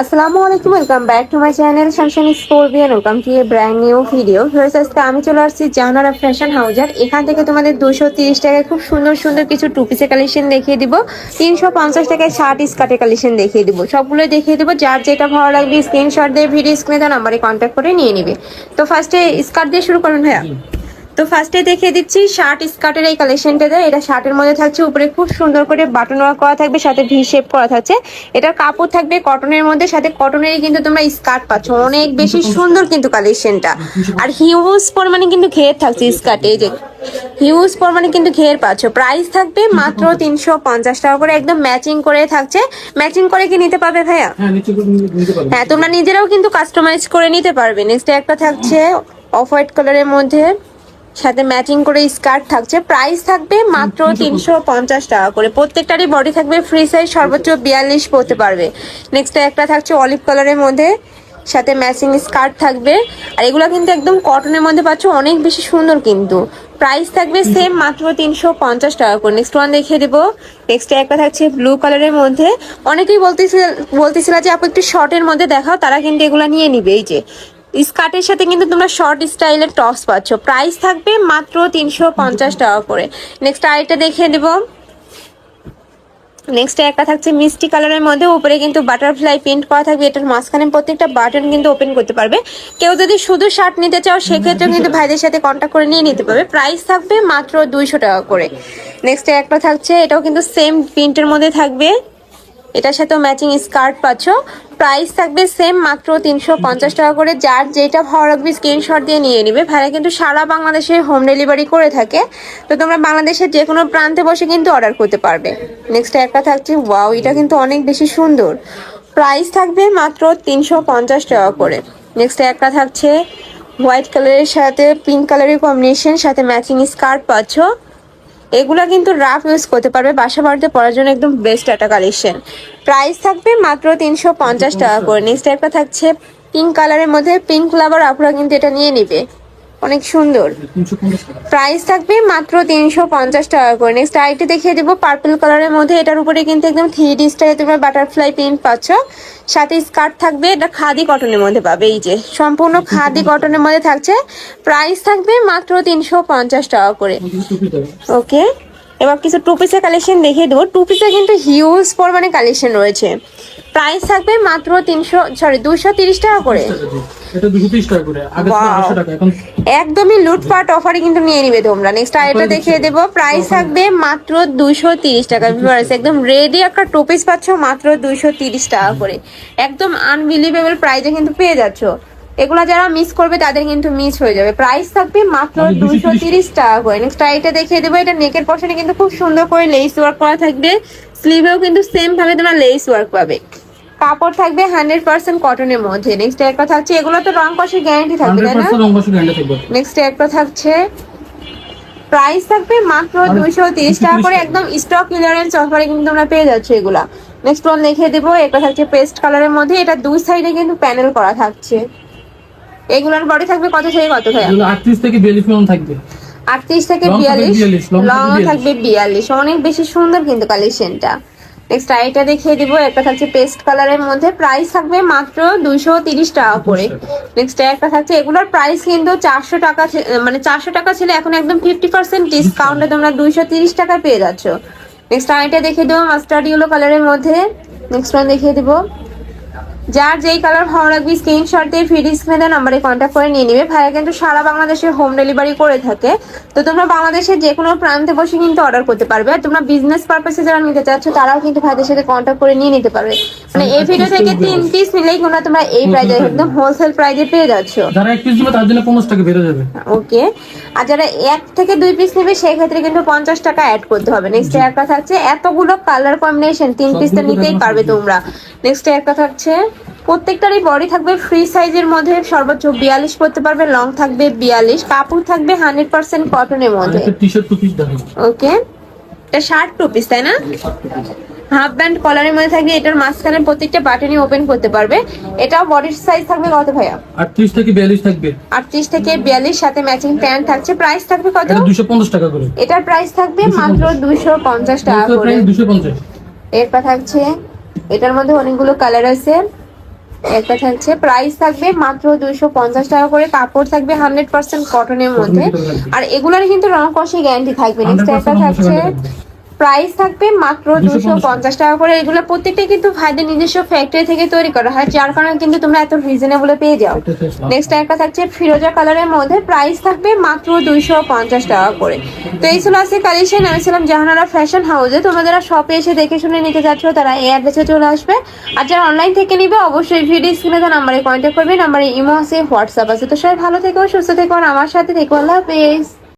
আসসালামু আলাইকুম welcome back to my channel Shamshani scorpion welcome to a brand new video ফেরত আজকে আমি চলে আসছি জাহানারা ফ্যাশন হাউজার এখান থেকে তোমাদের দুশো তিরিশ টাকায় খুব সুন্দর সুন্দর কিছু টু পিসের কালেকশন দেখিয়ে দিব। তিনশো পঞ্চাশ টাকায় শার্ট স্কার্টের কালেকশন দেখিয়ে দিব। সবগুলো দেখিয়ে দিব। যার যেটা ভালো লাগবে স্ক্রিনশট দিয়ে ভিডিও স্ক্রিনে দেওয়া নাম্বারে কন্ট্যাক্ট করে নিয়ে নিবে। তো ফার্স্টে স্কার্ট দিয়ে শুরু করুন ভাইয়া। তো ফার্স্টে দেখিয়ে দিচ্ছি শার্ট স্কার্টের এই কালেকশনটা দেয় এটা শার্টের মধ্যে থাকছে উপরে খুব সুন্দর করে বাটন ওয়ার্ক করা থাকবে সাথে ভি শেপ করা থাকছে। এটার কাপড় থাকবে কটনের মধ্যে সাথে কটনেরই কিন্তু তোমরা স্কার্ট পাচ্ছ। অনেক বেশি সুন্দর কিন্তু কালেকশনটা আর হিউজ পরিমাণে কিন্তু ঘের থাকছে স্কার্টে এই যে হিউজ পরিমাণে কিন্তু ঘের পাচ্ছ। প্রাইস থাকবে মাত্র তিনশো পঞ্চাশ টাকা করে একদম ম্যাচিং করে থাকছে। ম্যাচিং করে কি নিতে পারবে ভাইয়া? হ্যাঁ হ্যাঁ তোমরা নিজেরাও কিন্তু কাস্টমাইজ করে নিতে পারবে। নেক্সট একটা থাকছে অফ হোয়াইট কালারের মধ্যে। সাথে ম্যাচিং করে স্কার্ট থাকছে। প্রাইস থাকবে মাত্র তিনশো পঞ্চাশ টাকা করে। প্রত্যেকটারই বডি থাকবে ফ্রি সাইজ সর্বোচ্চ বিয়াল্লিশ পড়তে পারবে। নেক্সট একটা থাকছে অলিভ কালারের মধ্যে। সাথে ম্যাচিং স্কার্ট থাকবে। আর এগুলো কিন্তু একদম কটনের মধ্যে পাচ্ছ অনেক বেশি সুন্দর কিন্তু। প্রাইস থাকবে সেম মাত্র তিনশো পঞ্চাশ টাকা করে। নেক্সট ওয়ান দেখিয়ে দেবো। নেক্সট একটা থাকছে ব্লু কালারের মধ্যে। অনেকেই বলতেছিল বলতেছিল যে আপু একটু শর্টের মধ্যে দেখাও তারা কিন্তু এগুলো নিয়ে নিবে। এই যে স্কার্টের সাথে কিন্তু তোমরা শর্ট স্টাইলের টপস পাচ্ছ। প্রাইস থাকবে মাত্র তিনশো পঞ্চাশ টাকা করে। নেক্সট আরেকটা দেখিয়ে দেবো। নেক্সট একটা থাকছে মিষ্টি কালারের মধ্যে, উপরে কিন্তু বাটারফ্লাই প্রিন্ট করা থাকবে। এটার মাঝখানে প্রত্যেকটা বাটন কিন্তু ওপেন করতে পারবে। কেউ যদি শুধু শার্ট নিতে চাও, সেক্ষেত্রেও কিন্তু ভাইদের সাথে কন্ট্যাক্ট করে নিয়ে নিতে পারবে। প্রাইস থাকবে মাত্র দুইশো টাকা করে। নেক্সট একটা থাকছে, এটাও কিন্তু সেম প্রিন্টের মধ্যে থাকবে। এটার সাথেও ম্যাচিং স্কার্ট পাচ্ছ। প্রাইস থাকবে সেম মাত্র তিনশো পঞ্চাশ টাকা করে। যার যেটা ভালো লাগবে স্ক্রিনশট দিয়ে নিয়ে নিবে। ভাইরা কিন্তু সারা বাংলাদেশে হোম ডেলিভারি করে থাকে। তো তোমরা বাংলাদেশের যে কোনো প্রান্তে বসে কিন্তু অর্ডার করতে পারবে। নেক্সট একটা থাকছে ওয়াও এটা কিন্তু অনেক বেশি সুন্দর। প্রাইস থাকবে মাত্র তিনশো পঞ্চাশ টাকা করে। নেক্সট একটা থাকছে হোয়াইট কালারের সাথে পিঙ্ক কালারের কম্বিনেশন সাথে ম্যাচিং স্কার্ট পাচ্ছ। এগুলা কিন্তু রাফ ইউজ করতে পারবে। বাসা বাড়িতে পড়ার জন্য একদম বেস্ট একটা কালেকশন প্রাইস থাকবে মাত্র তিনশো পঞ্চাশ টাকা করে। নেক্সট টাইপটা থাকছে পিঙ্ক কালারের মধ্যে পিঙ্ক ফ্লাভার আপনারা কিন্তু এটা নিয়ে নিবে। অনেক সুন্দর। প্রাইস থাকবে মাত্র তিনশো পঞ্চাশ টাকা করে। নেক্সট আরেকটি দেখিয়ে দেবো পার্পল কালারের মধ্যে। এটার উপরে কিন্তু একদম থ্রি ডি স্টাইলে তোমরা বাটারফ্লাই প্রিন্ট পাচ্ছ। সাথে স্কার্ট থাকবে, এটা খাদি কটনের মধ্যে পাবে। এই যে, সম্পূর্ণ খাদি কটনের মধ্যে থাকছে। প্রাইস থাকবে মাত্র তিনশো পঞ্চাশ টাকা করে। ওকে এবার কিছু টু পিসের কালেকশন দেখিয়ে দেবো। টু পিসের কিন্তু হিউজ পরিমাণে কালেকশন রয়েছে। প্রাইস থাকবে মাত্র তিনশো সরি দুশো তিরিশ টাকা করে। একদমই লুটপাট অফারে কিন্তু নিয়ে নিবে তোমরা। নেক্সট আরেকটা দেখিয়ে দেবো। প্রাইস থাকবে মাত্র দুশো তিরিশ টাকা। ভিউয়ার্স একদম রেডি একটা টু পিস পাচ্ছ মাত্র দুশো তিরিশ টাকা করে। একদম আনবিলিভেবল প্রাইসে কিন্তু পেয়ে যাচ্ছ। এগুলা যারা মিস করবে তাদের কিন্তু মিস হয়ে যাবে। প্রাইস থাকবে মাত্র দুশো তিরিশ টাকা করে। নেক্সট আরেকটা দেখিয়ে দেবো এটা নেকের পশনে কিন্তু খুব সুন্দর করে লেস ওয়ার্ক করা থাকবে। স্লিভেও কিন্তু সেম ভাবে তোমরা লেস ওয়ার্ক পাবে। কাপড় থাকবে হান্ড্রেড পার্সেন্ট কটনের মধ্যে। নেক্সট একটা থাকছে এগুলো তো রং কষের গ্যারান্টি থাকবে তাই না? নেক্সট একটা থাকছে প্রাইস থাকবে মাত্র দুইশো তিরিশ টাকা করে। একদম স্টক ক্লিয়ারেন্স অফারে কিন্তু তোমরা পেয়ে যাচ্ছ এগুলা। নেক্সট ওয়ান লিখে দেবো একটা থাকছে পেস্ট কালারের মধ্যে। এটা দুই সাইডে কিন্তু প্যানেল করা থাকছে। এগুলোর বডি থাকবে কত থেকে কত এগুলো আটত্রিশ থেকে বিয়াল্লিশ পর্যন্ত থাকবে। আটত্রিশ থেকে বিয়াল্লিশ? 42, long থাকবে 42 বিয়াল্লিশ। অনেক বেশি সুন্দর কিন্তু কালেকশনটা নেক্সট আইটা দেখিয়ে দিব। একটা থাকছে পেস্ট কালারের মধ্যে। প্রাইস থাকবে মাত্র দুইশো তিরিশ টাকা করে। নেক্সট একটা থাকছে এগুলোর প্রাইস কিন্তু চারশো টাকা মানে চারশো টাকা ছিল এখন একদম ফিফটি পার্সেন্ট ডিসকাউন্টে তোমরা দুইশো তিরিশ টাকায় পেয়ে যাচ্ছ। নেক্সট আইটা দেখিয়ে দেবো মাস্টার্ড ইয়েলো কালারের মধ্যে। নেক্সট ওয়ান দেখিয়ে দেবো। যার যেই কালার ভালো লাগবে স্ক্রিনশট দিয়ে ফ্রি স্ক্রিনে নাম্বারে কন্ট্যাক্ট করে নিয়ে নিবে। ভাইয়া কিন্তু সারা বাংলাদেশে হোম ডেলিভারি করে থাকে। তো তোমরা বাংলাদেশের যে কোনো প্রান্তে বসে কিন্তু অর্ডার করতে পারবে। আর তোমরা বিজনেস পারপাসে যারা নিতে চাচ্ছ তারাও কিন্তু ভাইদের সাথে কন্ট্যাক্ট করে নিয়ে নিতে পারবে। মানে এই ভিডিও থেকে তিন পিস নিলেই কিন্তু তোমরা এই প্রাইজে একদম হোলসেল প্রাইজে পেয়ে যাচ্ছ। যারা এক পিস দিবে তার জন্য পঞ্চাশ টাকা বেড়ে যাবে। ওকে। আর যারা এক থেকে দুই পিস নেবে সেই ক্ষেত্রে কিন্তু পঞ্চাশ টাকা অ্যাড করতে হবে। নেক্সট একটা থাকছে এতগুলো কালার কম্বিনেশন তিন পিস তো নিতেই পারবে তোমরা। নেক্সট একটা থাকছে প্রত্যেকটারই বডি থাকবে ফ্রি সাইজের মধ্যে সর্বোচ্চ বিয়াল্লিশ করতে পারবে লং থাকবে বিয়াল্লিশ কাপড় থাকবে হান্ড্রেড পার্সেন্ট কটনের মধ্যে। ওকে এটা শার্ট টু পিস তাই না? হাফ ব্যান্ড কলারের মধ্যে থাকবে এটার মাঝখানে প্রত্যেকটা বাটনই ওপেন করতে পারবে। এটাও বডির সাইজ থাকবে কত ভাইয়া? আটত্রিশ থেকে বিয়াল্লিশ থাকবে। আটত্রিশ থেকে বিয়াল্লিশ সাথে ম্যাচিং প্যান্ট থাকছে। প্রাইস থাকবে কত? এটা দুশো পঞ্চাশ টাকা করে। এটার প্রাইস থাকবে মাত্র দুশো পঞ্চাশ টাকা করে। প্রাইস দুশো পঞ্চাশ। এরপর থাকছে এটার মধ্যে অনেকগুলো কালার আছে। একটা থাকছে প্রাইস থাকবে মাত্র দুইশো পঞ্চাশ টাকা করে কাপড় থাকবে হান্ড্রেড পার্সেন্ট কটনের মধ্যে। আর এগুলার কিন্তু রং কষে গ্যারান্টি থাকবে। নেক্সট একটা থাকছে প্রাইস থাকবে মাত্র দুশো পঞ্চাশ টাকা। করে। এগুলো প্রত্যেকটাই কিন্তু ভাইদের নিজস্ব ফ্যাক্টরি থেকে তৈরি করা হয় যার কারণে কিন্তু তোমরা এত রিজনেবলে পেয়ে যাও। নেক্সট একটা থাকছে ফিরোজা কালারের মধ্যে প্রাইস থাকবে মাত্র দুইশো পঞ্চাশ টাকা করে। তো এই ছিল আজকে কালেকশন আমি ছিলাম জাহানারা ফ্যাশন হাউসে তোমরা যারা শপে এসে দেখে শুনে নিতে যাচ্ছ তারা এই অ্যাড্রেসে চলে আসবে। আর যারা অনলাইন থেকে নিবে অবশ্যই ভিডিও স্ক্রিনে তো নাম্বারে কন্ট্যাক্ট করবে। নাম্বারে ইমো আছে হোয়াটসঅ্যাপ আছে। তো সবাই ভালো থেকো সুস্থ থেকো আর আমার সাথে থেকো। আল্লাহ হাফেজ।